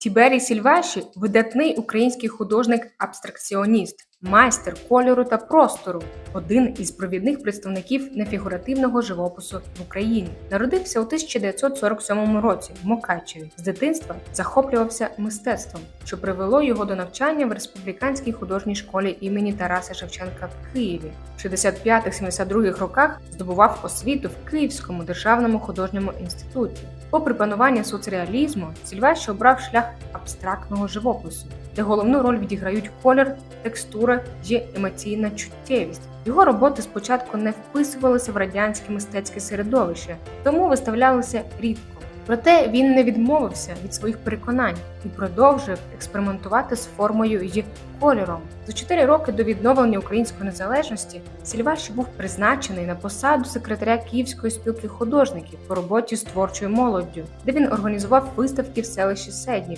Тіберій Сільваші видатний український художник-абстракціоніст, майстер кольору та простору, один із провідних представників нефігуративного живопису в Україні. Народився у 1947 році в Мукачеві. З дитинства захоплювався мистецтвом, що привело його до навчання в республіканській художній школі імені Тараса Шевченка в Києві. В 65-72 роках здобував освіту в Київському державному художньому інституті. Попри панування соцреалізму, Сільваші обрав шлях абстрактного живопису, де головну роль відіграють колір, текстура і емоційна чуттєвість. Його роботи спочатку не вписувалися в радянське мистецьке середовище, тому виставлялися рідко. Проте він не відмовився від своїх переконань і продовжив експериментувати з формою і кольором. За чотири роки до відновлення української незалежності Сільваш був призначений на посаду секретаря Київської спілки художників по роботі з творчою молоддю, де він організував виставки в селищі Седнів